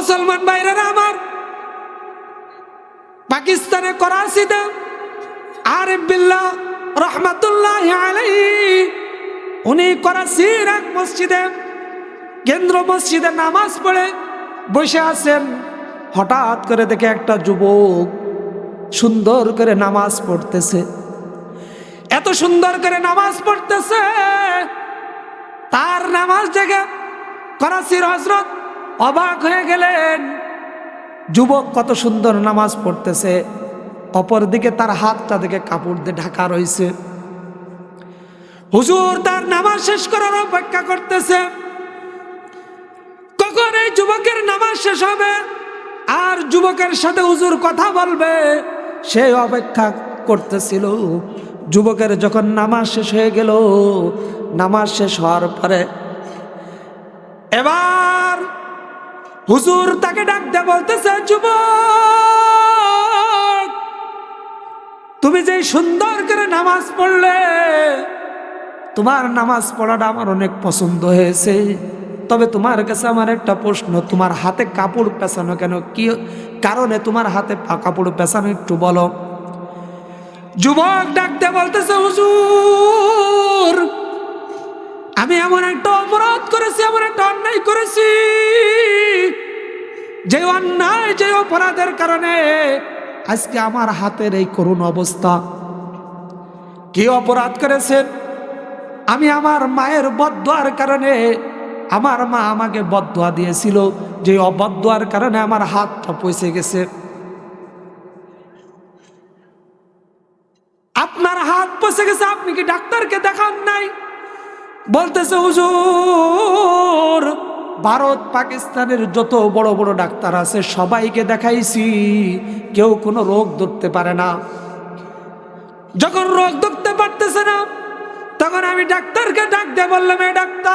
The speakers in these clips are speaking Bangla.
মুসলমান বাইরেরা আমার। পাকিস্তানে করাচিতে আরিফ বিল্লাহ রহমাতুল্লাহ উনি করাচির এক মসজিদে, কেন্দ্র মসজিদে নামাজ পড়ে বসে আছেন। হঠাৎ করে দেখে একটা যুবক সুন্দর করে নামাজ পড়তেছে। এত সুন্দর করে নামাজ পড়তেছে। তার নামাজ দেখে করাচির হজরত অবাক হয়ে গেলেন। যুবক কত সুন্দর নামাজ পড়তেছে। অপরদিকে তার হাতটা দেখে কাপড় দিয়ে ঢাকা রয়েছে। হুজুর, তার নামাজ শেষ করার অপেক্ষা করতেছে। কখন এই যুবকের নামাজ শেষ হবে? আর যুবকের সাথে হুজুর কথা বলবে? সে অপেক্ষা করতেছিল। যুবকের যখন নামাজ শেষ হয়ে গেল, নামাজ শেষ হওয়ার পরে এবার হুজুর তাকে ডাকতে বলতেছে, যুবক, তুমি যে সুন্দর করে নামাজ পড়লে, তোমার নামাজ পড়াটা আমার অনেক পছন্দ হয়েছে। তবে তোমার কাছে আমার একটা প্রশ্ন, তোমার হাতে কাপড় পেঁচানো কেন? কি কারণে তোমার হাতে কাপড় পেঁচানো একটু বলো? যুবক ডাকতে বলতেছে, হুজুর, আমি এমন একটা অপরাধ করেছি, এমন একটা অন্যায় করেছি। যে অন্যায়, যে অপরাধের কারণে আজকে আমার হাতের এই করুণ অবস্থা। কি অপরাধ করেছেন? আমি আমার মায়ের বদুয়ার কারণে, আমার মা আমাকে বদুয়া দিয়েছিল। যে অবদুয়ার কারণে আমার হাতটা পয়সে গেছে। আপনার হাত পচে গেছে, আপনি কি ডাক্তারকে দেখান নাই? বলতেছে, হুজুর ভারত পাকিস্তানের যত বড় বড় ডাক্তার আছে, সবাইকে দেখাইছি। কেউ কোনো রোগ ধরতে পারে না। যখন রোগ ধরতে পারতেছে না, তখন আমি ডাক্তারকে ডাক দিয়ে বললাম, "এ ডাক্তার,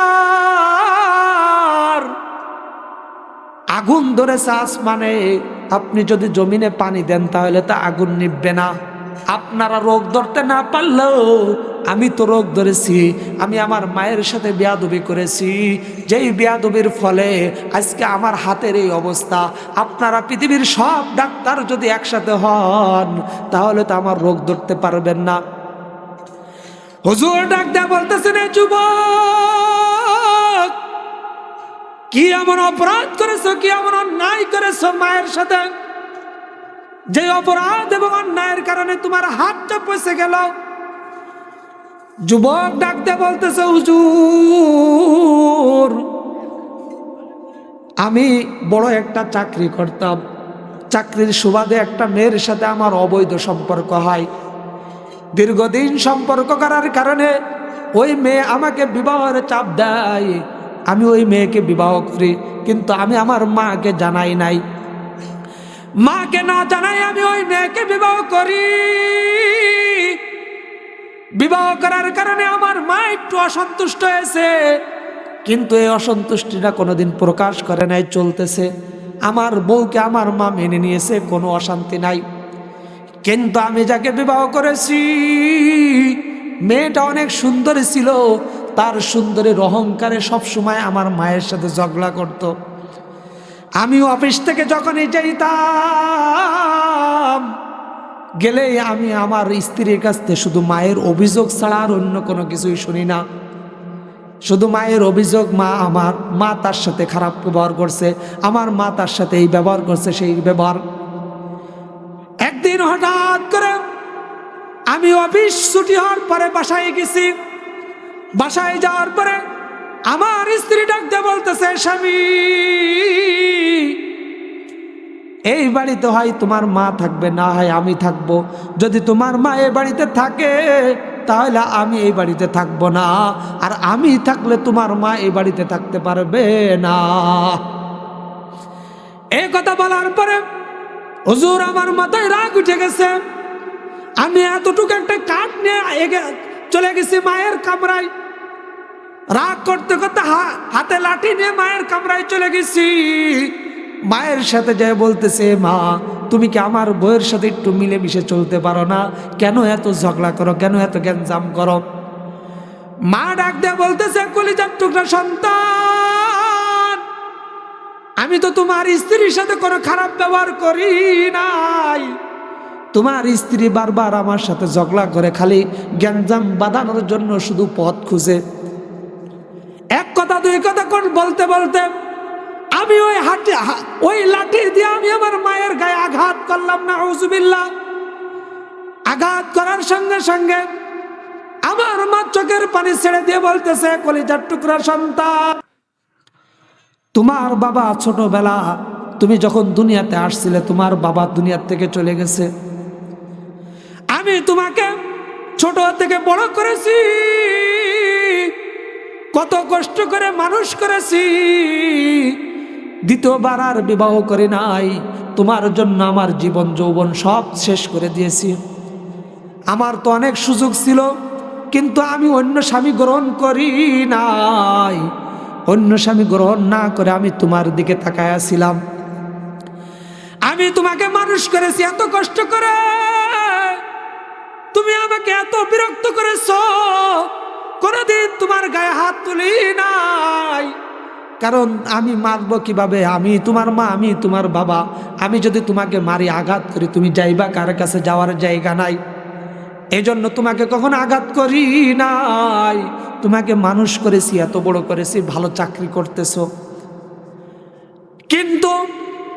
আগুন ধরেছে আসমানে। আপনি যদি জমিনে পানি দেন, তাহলে তা আগুন নিববে না। আপনারা রোগ ধরতে না পারলেও আমি তো রোগ ধরেছি, আমি আমার মায়ের সাথে বিয়াদবি করেছি। যেই বিয়াদবির ফলে আজকে আমার হাতের এই অবস্থা, আপনারা পৃথিবীর সব ডাক্তার যদি একসাথে হন, তাহলে তো আমার রোগ ধরতে পারবেন না। হুজুর ডাক্তার বলতেছেন, "এ যুবক, কি এমন অপরাধ করেছ, কি এমন অন্যায় করেছ মায়ের সাথে? যে অপরাধ এবং অন্যায়ের কারণে তোমার হাতটা পয়সে গেল যুবক ডাকতে বলতেছে, হুজুর, আমি বড় একটা চাকরি করতাম। চাকরির সুবাদে একটা মেয়ের সাথে আমার অবৈধ সম্পর্ক হয়। দীর্ঘদিন সম্পর্ক করার কারণে ওই মেয়ে আমাকে বিবাহের চাপ দেয়। আমি ওই মেয়েকে বিবাহ করি, কিন্তু আমি আমার মাকে জানাই নাই। মাকে না জানাই আমি ওই মেয়েকে বিবাহ করি। বিবাহ করার কারণে আমার মা একটু অসন্তুষ্ট হয়েছে। কিন্তু এই অসন্তুষ্টিটা কোনোদিন প্রকাশ করে নাই, চলতেছে। আমার বউকে আমার মা মেনে নিয়েছে, কোনো অশান্তি নাই। কিন্তু আমি যাকে বিবাহ করেছি, মেয়েটা অনেক সুন্দরী ছিল। তার সুন্দরীর অহংকারে সবসময় আমার মায়ের সাথে ঝগড়া করত। আমি অফিস থেকে যখনই যাইতাম গেলেই আমি আমার স্ত্রীর কাছ থেকে শুধু মায়ের অভিযোগ ছাড়া আর অন্য কোনো কিছুই শুনি না। শুধু মায়ের অভিযোগ, মা আমার, মা তার সাথে খারাপ ব্যবহার করছে, আমার মা তার সাথে এই ব্যবহার করছে, সেই ব্যবহার। একদিন হঠাৎ করে আমি অফিস ছুটি হওয়ার পরে বাসায় গেছি। বাসায় যাওয়ার পরে আমার স্ত্রী ডাকতে বলতেছে, স্বামী। এই বাড়িতে হয় তোমার মা থাকবে, না হয় আমি থাকব। যদি তোমার মা এই বাড়িতে থাকে, তাহলে আমি এই বাড়িতে থাকব না। আর আমি থাকলে তোমার মা এই বাড়িতে থাকতে পারবে না। এই কথা বলার পরে হুজুর আমার মাথায় রাগ উঠে গেছে। আমি এতটুকু একটা কাঠ নিয়ে চলে গেছি মায়ের কামরায়। রাগ করতে করতে হাতে লাঠি নিয়ে মায়ের কামরায় চলে গেছি। মায়ের সাথে যায় বলতেছে, মা, তুমি কি আমার বইয়ের সাথে একটু মিলেমিশে চলতে পারো না? কেন এত ঝগড়া করো? কেন এত গ্যাঞ্জাম করো? মা ডাক দিয়ে বলতেছে, কলিজার টুকরা সন্তান, আমি তো তোমার স্ত্রীর সাথে কোনো খারাপ ব্যবহার করি নাই। তোমার স্ত্রী বারবার আমার সাথে ঝগড়া করে, খালি গ্যাঞ্জাম বাঁধানোর জন্য শুধু পথ খুঁজে। এক কথা, দুই কথা কোন বলতে বলতে আমি ওই হাতে হা- ওই লাঠি দিয়ে আমি আমার মায়ের গায়ে আঘাত করলাম না হুজুবিল্লা আঘাত করার সঙ্গে সঙ্গে আমার মা চোখের পানি ছেড়ে দিয়ে বলতেছে, কলিজার টুকরা সন্তান, তোমার বাবা ছোটবেলা, তুমি যখন দুনিয়াতে আসছিলে, তোমার বাবা দুনিয়ার থেকে চলে গেছে। আমি তোমাকে ছোট থেকে বড় করেছি, কত কষ্ট করে মানুষ করেছি দ্বিতীয়বার আর বিবাহ করে নাই। তোমার জন্য আমার জীবন, যৌবন সব শেষ করে দিয়েছি। আমার তো অনেক সুযোগ ছিল, কিন্তু আমি অন্য স্বামী গ্রহণ করি নাই। অন্য স্বামী গ্রহণ না করে আমি তোমার দিকে তাকায়াছিলাম আমি তোমাকে মানুষ করেছি, এত কষ্ট করে। তুমি আমাকে এত বিরক্ত করেছ, কোনদিন তোমার গায়ে হাত তুলি নাই। কারণ আমি মারব কীভাবে? আমি তোমার মা, আমি তোমার বাবা। আমি যদি তোমাকে মারি, আঘাত করি, তুমি যাইবা কার কাছে? যাওয়ার জায়গা নাই। এই জন্য তোমাকে কখনো আঘাত করি নাই। তোমাকে মানুষ করেছি, এত বড় করেছি, ভালো চাকরি করতেছো। কিন্তু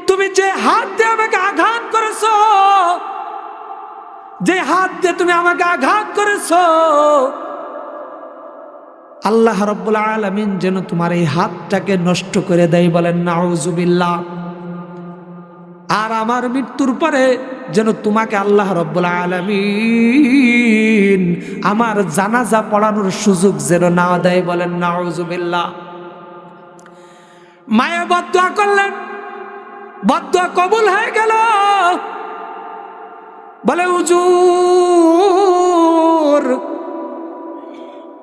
তুমি যে হাত দিয়ে আমাকে আঘাত করেছ, যে হাত দিয়ে তুমি আমাকে আঘাত করেছ আল্লাহ রব্বুল আলমিন যেন তোমার এই হাতটাকে নষ্ট করে দেয় বলেন, নাউজুবিল্লাহ। আর আমার মৃত্যুর পরে যেন তোমাকে আল্লাহ রব্বুল আলমিন আমার জানাজা পড়ানোর সুযোগ যেন না দেয় বলেন, নাউজুবিল্লাহ। মায়ে বদুয়া করলেন বদুয়া কবুল হয়ে গেল। বলে উজুর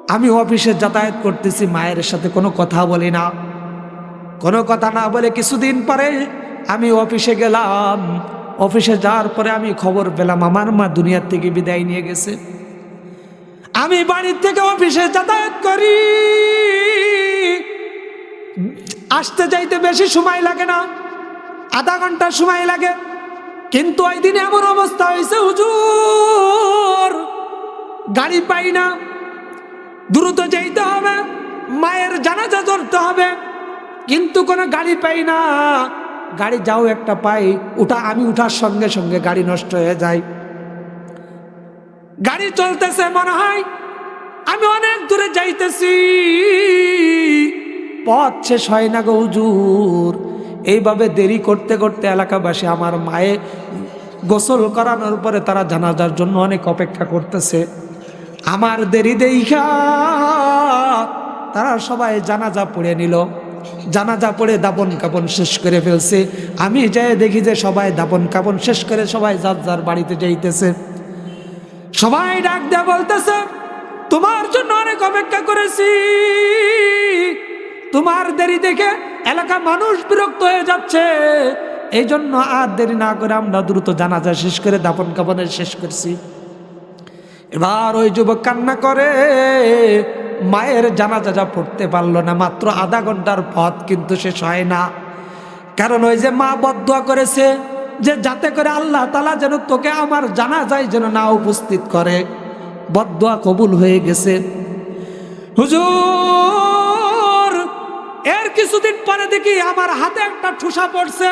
আমি অফিসে যাতায়াত করতেছি, মায়ের সাথে কোনো কথা বলি না। কোনো কথা না বলে কিছুদিন পরে আমি অফিসে গেলাম। অফিসে যাওয়ার পরে আমি খবর পেলাম, আমার মা দুনিয়ার থেকে বিদায় নিয়ে গেছে। আমি বাড়ির থেকে অফিসে যাতায়াত করি। আসতে যাইতে বেশি সময় লাগে না, আধা ঘণ্টা সময় লাগে। কিন্তু ওই দিন এমন অবস্থা হয়েছে, হুজুর! গাড়ি পাই না দ্রুত যাইতে হবে, মায়ের জানাজা ধরতে হবে। কিন্তু কোনো গাড়ি পাই না। গাড়ি যাও একটা পাই ওটা আমি উঠার সঙ্গে সঙ্গে গাড়ি নষ্ট হয়ে যায়। গাড়ি চলতেছে মনে হয়, আমি অনেক দূরে যাইতেছি। পথ শেষ হয় না গো হুজুর। এইভাবে দেরি করতে করতে এলাকাবাসী আমার মায়ে গোসল করানোর পরে তারা জানাজার জন্য অনেক অপেক্ষা করতেছে। আমার দেরি দেখা তারা সবাই জানাজা পড়ে নিল। জানাজা পড়ে দাপন কাপন শেষ করে ফেলছে। আমি যাই দেখি যে সবাই দাপন কাপন শেষ করে সবাই যার যার বাড়িতে যাইতেছে। সবাই ডাক দেয়া বলতেছে, তোমার জন্য অনেক অপেক্ষা করেছি। তোমার দেরি দেখে এলাকা মানুষ বিরক্ত হয়ে যাচ্ছে। এই জন্য আর দেরি না করে আমরা দ্রুত জানাজা শেষ করে দাপন কাপনের শেষ করছি। এবার ওই যুবক কান্না করে, মায়ের জানাজা যা পড়তে পারল না, মাত্র আধা ঘণ্টার পথ কিন্তু শেষ হয় না। কারণ ওই যে মা বদুয়া করেছে যে, যাতে করে আল্লাহ তালা যেন তোকে আমার জানা যায় যেন না উপস্থিত করে। বদুয়া কবুল হয়ে গেছে। হুজুর, এর কিছুদিন পরে দেখি আমার হাতে একটা ঠুসা পড়ছে।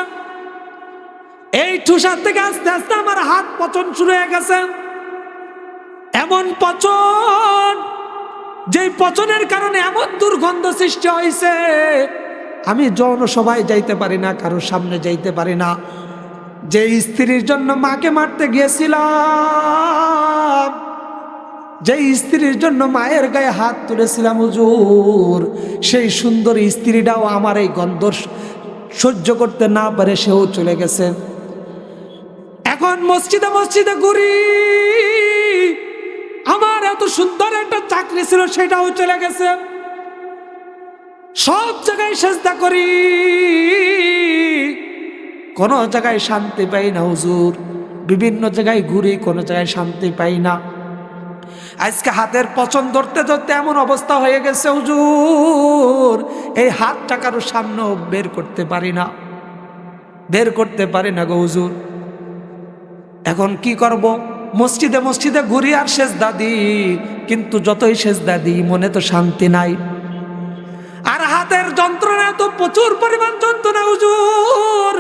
এই ঠুসার থেকে আস্তে আস্তে আমার হাত পচন শুরু হয়ে গেছে। এমন পচন, যেই পচনের কারণে এমন দুর্গন্ধ সৃষ্টি হয়েছে আমি যৌন যাইতে পারি না, কারোর সামনে যাইতে পারি না। যে স্ত্রীর জন্য মাকে মারতে গিয়েছিলাম যে স্ত্রীর জন্য মায়ের গায়ে হাত তুলেছিলাম, হুজুর, সেই সুন্দর স্ত্রীটাও আমার এই গন্ধ সহ্য করতে না পারে, সেও চলে গেছে। এখন মসজিদে মসজিদে ঘুরি। এত সুন্দর একটা চাকরি ছিল, সেটাও চলে গেছে। সব জায়গায় চেষ্টা করি। কোনো জায়গায় শান্তি পাই না, হুজুর। বিভিন্ন জায়গায় ঘুরি, কোনো জায়গায় শান্তি পাই না। আজকে হাতের পচন ধরতে ধরতে এমন অবস্থা হয়ে গেছে, হুজুর। এই হাতটা কারও সামনেও বের করতে পারি না। বের করতে পারি না গো, হুজুর। এখন কি করব? মসজিদে মসজিদে ঘুরি আর শেষ দাদি কিন্তু যতই শেষ দাদি মনে তো শান্তি নাই। আর হাতের যন্ত্রণা তো প্রচুর পরিমাণ যন্ত্রণা, হুজুর।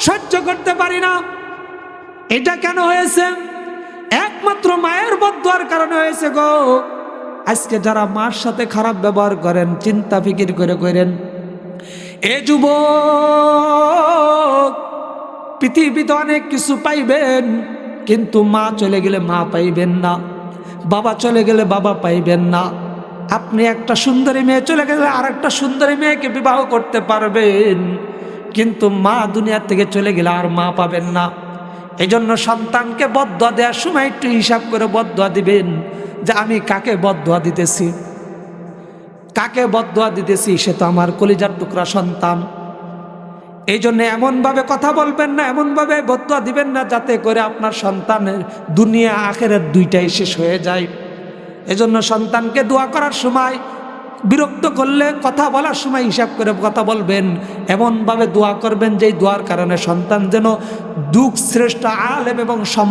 সহ্য করতে পারি না। এটা কেন হয়েছে? একমাত্র মায়ের বদুয়ার কারণে হয়েছে গো। আজকে যারা মার সাথে খারাপ ব্যবহার করেন, চিন্তা ফিকির করে করেন, এ যুব পৃথিবীতে অনেক কিছু পাইবেন। কিন্তু মা চলে গেলে মা পাইবেন না, বাবা চলে গেলে বাবা পাইবেন না। আপনি একটা সুন্দরী মেয়ে চলে গেলে আর একটা সুন্দরী মেয়েকে বিবাহ করতে পারবেন, কিন্তু মা দুনিয়া থেকে চলে গেলে আর মা পাবেন না। এই জন্য সন্তানকে বদয়া দেওয়ার সময় একটু হিসাব করে বদয়া দিবেন যে আমি কাকে বদয়া দিতেছি। কাকে বদয়া দিতেছি সে তো আমার কলিজার টুকরা সন্তান। এই জন্য এমনভাবে কথা বলবেন না, এমনভাবে বদুয়া দিবেন না যাতে করে আপনার সন্তানের দুনিয়া আখেরের দুইটাই শেষ হয়ে যায়। এজন্য সন্তানকে দোয়া করার সময়, বিরক্ত করলে, কথা বলার সময় হিসাব করে কথা বলবেন। এমনভাবে দোয়া করবেন যেই দোয়ার কারণে সন্তান যেন দুঃখ শ্রেষ্ঠ আলেম এবং সম